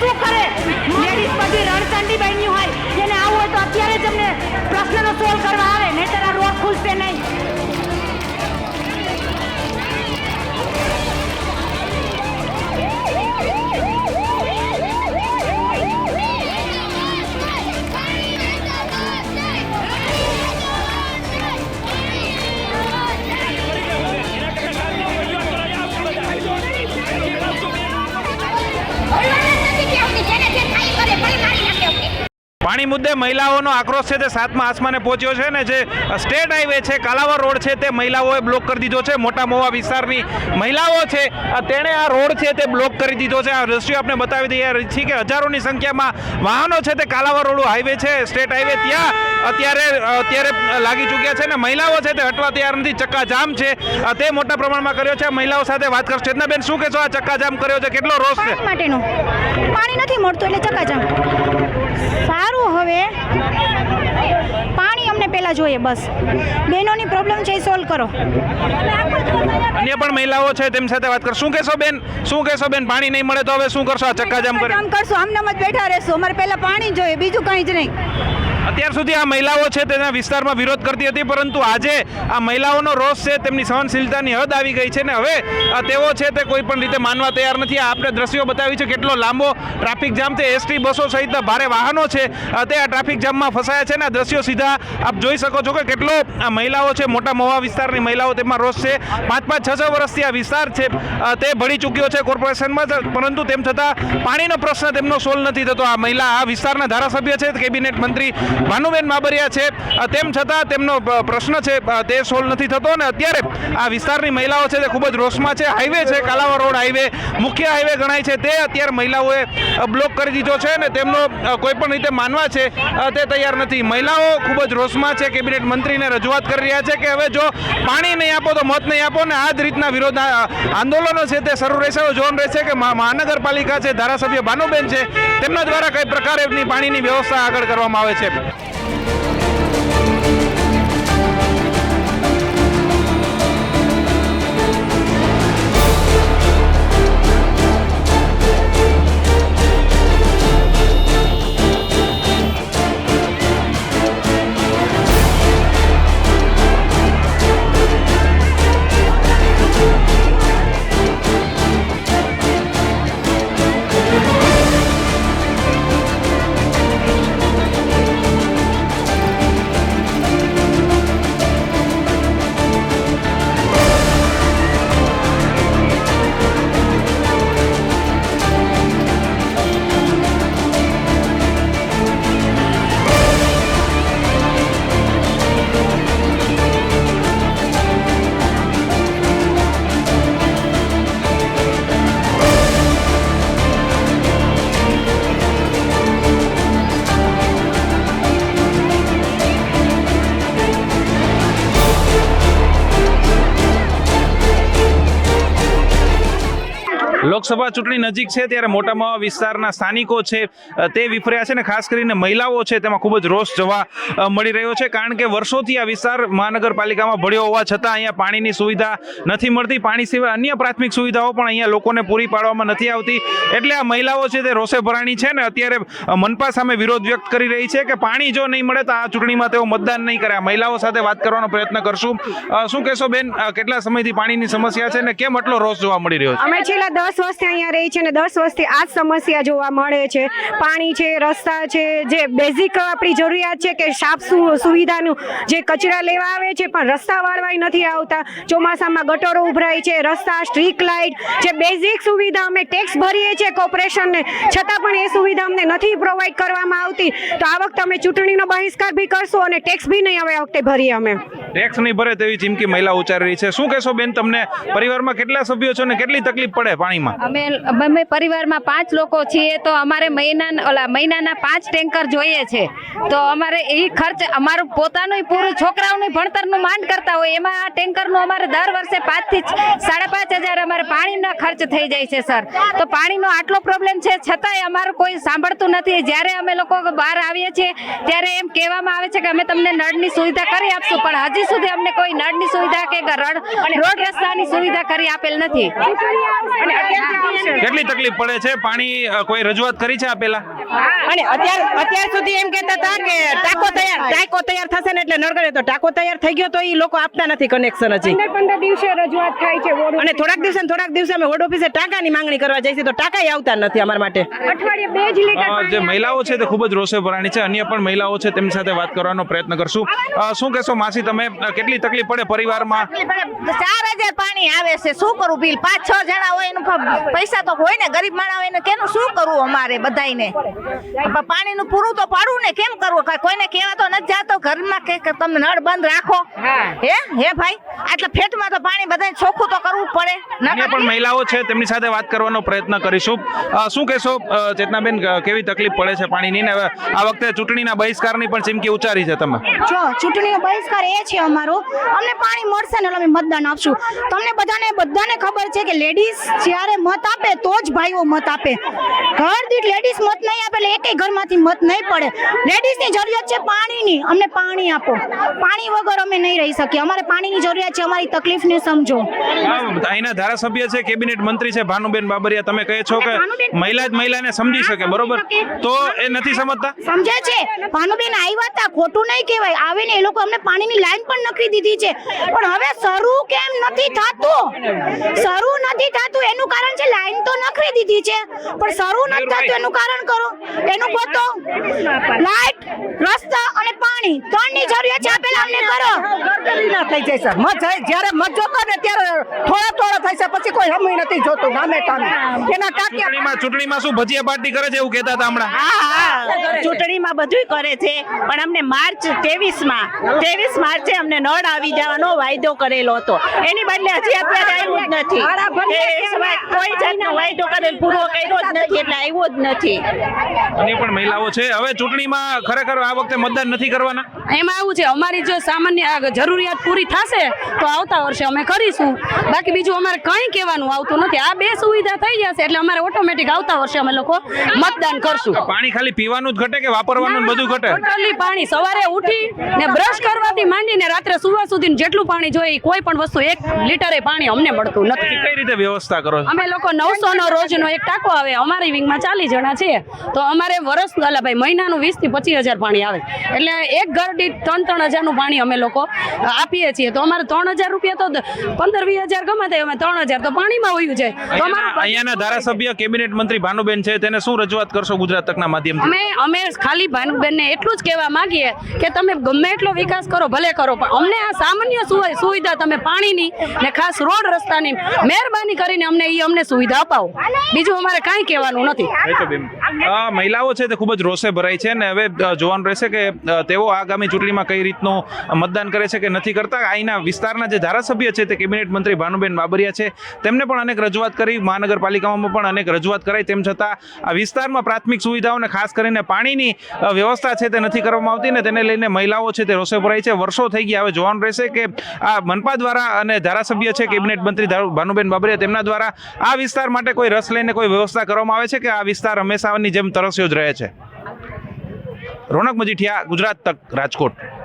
શું કરે લેડીઝ બધી રણચંડી બન્યું હોય. જેને આવું હોય તો અત્યારે જ અમને પ્રશ્નનો સોલ્વ કરવા આવે. નહીતર આ રોડ ખુલશે નહીં. પાણી મુદ્દે મહિલાઓનો આક્રોશ છે, તે સાતમા આસમાને પહોંચ્યો છે ને જે સ્ટેટ હાઈવે છે, કાલાવર રોડ છે, તે મહિલાઓએ બ્લોક કરી દીધો છે. મોટા મોવા વિસ્તારની મહિલાઓ છે તેણે આ રોડ છે, તે બ્લોક કરી દીધો છે. આ દ્રશ્યો આપણે બતાવી દઈએ. છીએ કે હજારોની સંખ્યામાં વાહનો છે, તે કાલાવર રોડ હાઈવે છે, સ્ટેટ હાઈવે ત્યાં અત્યારે અત્યારે લાગી ચૂક્યા છે ને મહિલાઓ છે, તે હટવા તૈયાર નથી. ચક્કાજામ છે. તે મોટા પ્રમાણમાં કર્યો છે. મહિલાઓ સાથે વાત કરશે. ચેતનાબેન, શું કહેશો? આ ચક્કાજામ કર્યો છે. કેટલો રોષ છે? પાણી પાણી નથી મળતું એટલે ચકાચમ સારું હવે. પાણી અમને પહેલા જોઈએ બસ. બહેનોની પ્રોબ્લેમ છે એ સોલ્વ કરો. અન્ય પણ મહિલાઓ છે તેમ સાથે વાત કરશું શું કહેશો બેન? શું કહેશો બેન? પાણી નહીં મળે તો હવે શું કરશો? આ ચક્કાજામ કરી. કામ કરશું આમને જ બેઠા રહેશું. અમારે પહેલા પાણી જોઈએ બીજું કંઈ જ નહીં. અત્યાર સુધી આ મહિલાઓ છે તેના વિસ્તારમાં વિરોધ કરતી હતી, પરંતુ આજે આ મહિલાઓનો રોષ છે, તેમની સહનશીલતાની હદ આવી ગઈ છે ને હવે તેઓ છે તે કોઈ પણ રીતે માનવા તૈયાર નથી. આપણે દ્રશ્યો બતાવી છે, કેટલો લાંબો ટ્રાફિક જામ તે એસટી બસો સહિતના ભારે વાહનો છે તે આ ટ્રાફિક જામમાં ફસાયા છે ને આ દ્રશ્યો સીધા આપ જોઈ શકો છો કે કેટલો આ મહિલાઓ છે, મોટા મોવા વિસ્તારની મહિલાઓ તેમાં રોષ છે. પાંચ પાંચ છ છ વર્ષથી આ વિસ્તાર છે તે ભળી ચૂક્યો છે કોર્પોરેશનમાં પરંતુ તેમ છતાં પાણીનો પ્રશ્ન તેમનો સોલ્વ નથી થતો. આ મહિલા આ વિસ્તારના ધારાસભ્ય છે, કેબિનેટ મંત્રી ભાનુબેન માબરિયા છે. તેમ છતાં તેમનો પ્રશ્ન છે તે સોલ્વ નથી થતો અને અત્યારે આ વિસ્તારની મહિલાઓ છે તે ખૂબ જ રોષમાં છે. હાઈવે છે કાલાવા રોડ હાઈવે મુખ્ય હાઈવે ગણાય છે. તે અત્યારે મહિલાઓએ બ્લોક કરી દીધો છે અને તેમનો કોઈ પણ રીતે માનવા છે તે તૈયાર નથી. મહિલાઓ ખૂબ જ રોષમાં છે. કેબિનેટ મંત્રીને રજૂઆત કરી રહ્યા છે કે હવે જો પાણી નહીં આપો તો મત નહીં આપો ને આ જ રીતના વિરોધ આંદોલનો છે તે શરૂ રહેશે. જોન રહેશે કે મહા- મહાનગરપાલિકા છે, ધારાસભ્ય ભાનુબેન છે, તેમના દ્વારા કઈ પ્રકારેની પાણીની વ્યવસ્થા આગળ કરવામાં આવે છે. લોકસભા ચૂંટણી નજીક છે, ત્યારે મોટામાં વિસ્તારના સ્થાનિકો છે તે વિફર્યા છે ને ખાસ કરીને મહિલાઓ છે, તેમાં ખૂબ જ રોષ જોવા મળી રહ્યો છે. કારણ કે વર્ષોથી આ વિસ્તાર મહાનગરપાલિકામાં ભળ્યો હોવા છતાં અહીંયા પાણીની સુવિધા નથી મળતી. પાણી સિવાય અન્ય પ્રાથમિક સુવિધાઓ પણ અહીંયા લોકોને પૂરી પાડવામાં નથી આવતી. એટલે આ મહિલાઓ છે તે રોષે ભરાણી છે ને અત્યારે મનપા સામે વિરોધ વ્યક્ત કરી રહી છે કે પાણી જો નહીં મળે તો આ ચૂંટણીમાં તેઓ મતદાન નહીં કરે. મહિલાઓ સાથે વાત કરવાનો પ્રયત્ન કરશું. શું કહેશો બેન? કેટલા સમયથી પાણીની સમસ્યા છે ને કેમ આટલો રોષ જોવા મળી રહ્યો છે? અમે છેલ્લા દસ વર્ષથી અહીંયા રહી છે ને દસ વર્ષથી આ જ સમસ્યા જોવા મળે છે. પાણી છે, રસ્તા છે, જે બેઝિક આપણી જરૂરિયાત છે કે સાફ સુવિધાનું જે કચરા લેવા આવે છે, પણ રસ્તા વાળવાય નથી આવતા. ચોમાસામાં ગટરો ઉભરાય છે, રસ્તા સ્ટ્રીટ લાઇટ જે બેઝિક સુવિધા અમે ટેક્સ ભરીએ છીએ કોર્પોરેશનને છતાં પણ એ સુવિધા અમને નથી પ્રોવાઈડ કરવામાં આવતી. તો આ વખતે અમે ચૂંટણીનો બહિષ્કાર બી કરશું અને ટેક્સ બી નહીં હવે આ વખતે ભરીએ અમે. ટેક્સ નહીં ભરે તેવી ચીમકી મહિલા ઉચ્ચારી રહી છે. શું કહેશો બેન, તમને પરિવારમાં કેટલા સભ્યો છો ને કેટલી તકલીફ પડે પાણીમાં અમે અમે પરિવારમાં પાંચ લોકો છીએ તો અમારે મહિના ઓલા મહિનાના પાંચ ટેન્કર જોઈએ છે. તો અમારે એ ખર્ચ અમારું પોતાનું પૂરું છોકરાઓનું ભણતરનું માંડ કરતા હોય એમાં આ ટેન્કરનું અમારે દર વર્ષે પાંચથી સાડા પાંચ હજાર અમારે પાણીના ખર્ચ થઈ જાય છે સર. તો પાણીનો આટલો પ્રોબ્લેમ છે છતાંય અમારું કોઈ સાંભળતું નથી. જ્યારે અમે લોકો બહાર આવીએ છીએ ત્યારે એમ કહેવામાં આવે છે કે અમે તમને નળની સુવિધા કરી આપશું પણ હજી સુધી અમને કોઈ નળની સુવિધા કે રોડ રસ્તાની સુવિધા કરી આપેલ નથી. કેટલી તકલીફ પડે છે? પાણી કોઈ રજૂઆત કરી છે આપેલા? અને અત્યાર અત્યાર સુધી એમ કહેતા હતા કે ટાંકો તૈયાર ટાંકો તૈયાર થશે ને એટલે નળગડે તો ટાંકો તૈયાર થઈ ગયો તો એ લોકો આપતા નથી કનેક્શન હજી. પંદર પંદર દિવસે રજૂઆત થાય છે અને થોડાક દિવસે થોડાક દિવસે અમે વોર્ડ ઓફિસે ટાંકાની માંગણી કરવા જઈશું તો ટાંકા આવતા નથી અમારા માટે. અઠવાડિયે બે જ લીટર જે મહિલાઓ છે તે ખૂબ જ રોષે ભરાણી છે. અન્ય પણ મહિલાઓ છે તેમની સાથે વાત કરવાનો પ્રયત્ન કરશું. શું કહેશો માસી તમે? કેટલી તકલીફ પડે પરિવારમાં? ચાર હજાર પાણી આવે છે. શું કરું? બિલ? પાંચ છ જણા હોય એનું પૈસા તો હોય ને ગરીબ માણસ એને કેનું શું કરવું અમારે બધાયને? પણ પાણીનું પૂરું તો પાડવું ને કેમ કરવું? કોઈને કહેવા તો નથી જાતો ઘરમાં કે તમે નળ બંધ રાખો. હે? હે ભાઈ? એટલે ફેટમાં તો પાણી બધાને ચોખ્ખું તો કરવું પડે. અન્ય પણ મહિલાઓ છે તેમની સાથે વાત કરવાનો પ્રયત્ન કરીશું. શું કહેશો ચેતનાબેન કેવી તકલીફ પડે છે પાણીની ને? આ વખતે ચૂંટણીના બહિષ્કારની પણ ચીમકી ઉચ્ચારી છે તમે. જો ચૂંટણીનો બહિષ્કાર એ છે અમારો. અમને પાણી મળશે ને અમે મતદાન આપશું. તમને બધાને બધાને ખબર છે કે લેડીઝ જ્યારે મત આપે તો જ ભાઈઓ મત આપે. ઘર દીઠ લેડીઝ મત નહીં આપે એટલે એકેય ઘરમાંથી મત નહીં પડે. લેડીઝની જરૂરિયાત છે પાણીની. અમને પાણી આપો. પાણી વગર અમે નહીં રહી શકીએ. અમારે પાણીની જરૂરિયાત છે. અમારી તકલીફને સમજો. અહીંના ધારાસભ્ય છે કેબિનેટ મંત્રી છે ભાનુબેન બાબરિયા. તમે કહે છો કે મહિલા જ મહિલાને સમજી શકે બરોબર? તો એ નથી સમજતા? સમજે છે. ભાનુબેન આવ્યા હતા ખોટું નહીં કહેવાય. આવીને એ લોકો અમને પાણીની લાઈન પણ નખી દીધી છે. પણ હવે શરૂ કેમ નથી થતું? શરૂ નથી થતું. એનું કારણ છે લાઈન તો નખરી દીધી છે પણ શરૂ નથી થતું એનું કારણ કરો. એનું ગોતો. લાઈટ રસ્તા અને પાણી ત્રણની જરૂરિયાત છે આ અમને કરો. ગરગરી ના થઈ જાય સર. મત જાય- જ્યારે મત જોતો ને ત્યારે થોડા થોડા થાય છે પછી કોઈ સમય નથી જોતું ગામે કામે એના કાકીમાં ચૂંટણીમાં ચૂંટણીમાં શું ભજીયા પાર્ટી કરે છે એવું કહેતા હતા હમણાં? હા હા. ચૂંટણીમાં બધું કરે છે પણ અમને માર્ચ ત્રેવીસમાં ત્રેવીસ માર્ચે અમને નળ આવી જવાનો વાયદો કરેલો હતો. એની બદલે હજી અત્યારે નથી. કોઈ જાતનો વાયદો કરેલ પૂરો કર્યો જ નથી એટલે આવ્યો જ નથી. અને પણ મહિલાઓ છે. હવે ચૂંટણીમાં ખરેખર આ વખતે મતદાન નથી કરવાના? એમાં આવું છે અમારી જો સામાન્ય જરૂરિયાત પૂરી થશે તો આવતા વર્ષે અમે કરીશું. બાકી બીજું અમારે કંઈ કહેવાનું આવતું નથી. આ બે સુવિધા થઈ જશે એટલે અમારે ઓટોમેટિક આવતા વર્ષે અમે લોકો મતદાન કરશું. પાણી ખાલી પીવાનું જ ઘટે કે વાપરવાનું બધું ઘટે? ટોટલી પાણી. સવારે ઉઠી ને બ્રશ કરવાથી માંડીને રાત્રે સુવા સુધી જેટલું પાણી જોઈએ કોઈ પણ વસ્તુ એક લીટરે પાણી અમને મળતું નથી કઈ રીતે વ્યવસ્થા કરો? અમે લોકો નવસો નો રોજનો એક ટાંકો આવે અમારી વિંગમાં ચાલીસ જણા છે તો અમારે વર્ષ અલા ભાઈ મહિનાનું વીસથી પચીસ હજાર પાણી આવે. એટલે એક ઘર દીઠ ત્રણ ત્રણ હજારનું પાણી અમે લોકો આપીએ છીએ. તો અમારે ત્રણ હજાર રૂપિયા તો પંદર વીસ હજાર ગમાતે અમે ત્રણ હજાર તો પાણીમાં હોયું છે તો અહીંયાના ધારાસભ્ય કેબિનેટ મંત્રી ભાનુબેન છે તેને શું રજૂઆત કરશો ગુજરાત તકના માધ્યમથી? અમે અમે ખાલી ભાનુબેનને એટલું જ કહેવા માંગીએ કે તમે ગમે એટલો વિકાસ કરો ભલે કરો પણ અમને આ સામાન્ય સુવિ- સુવિધા તમે પાણીની ને ખાસ રોડ રસ્તાની મહેરબાની કરીને અમને એ અમને સુવિધા અપાવો. બીજું અમારે કાંઈ કહેવાનું નથી. આ મહિલાઓ છે તે ખૂબ જ રોષે ભરાઈ છે ને હવે જોવાનું રહેશે કે તેઓ આગામી ચૂંટણીમાં કઈ રીતનું મતદાન કરે છે કે નથી કરતા. અહીંના વિસ્તારના જે ધારાસભ્ય છે તે કેબિનેટ મંત્રી ભાનુબેન બાબરિયા છે. તેમને પણ અનેક રજૂઆત કરી. મહાનગરપાલિકામાં પણ અનેક રજૂઆત કરાઈ. તેમ છતાં આ વિસ્તારમાં પ્રાથમિક સુવિધાઓને ખાસ કરીને પાણીની વ્યવસ્થા છે તે નથી કરવામાં આવતી ને તેને લઈને મહિલાઓ છે તે રોષે ભરાઈ છે. વર્ષો થઈ ગયા. હવે જોવાનું રહેશે કે આ મનપા દ્વારા અને ધારાસભ્ય છે કેબિનેટ મંત્રી ભાનુબેન બાબરિયા, તેમના દ્વારા આ વિસ્તાર માટે કોઈ રસ લઈને કોઈ વ્યવસ્થા કરવામાં આવે છે કે આ વિસ્તાર હંમેશાની જેમ તરસ્યો જ રહે છે? રોનક મજીઠિયા, ગુજરાત તક, રાજકોટ.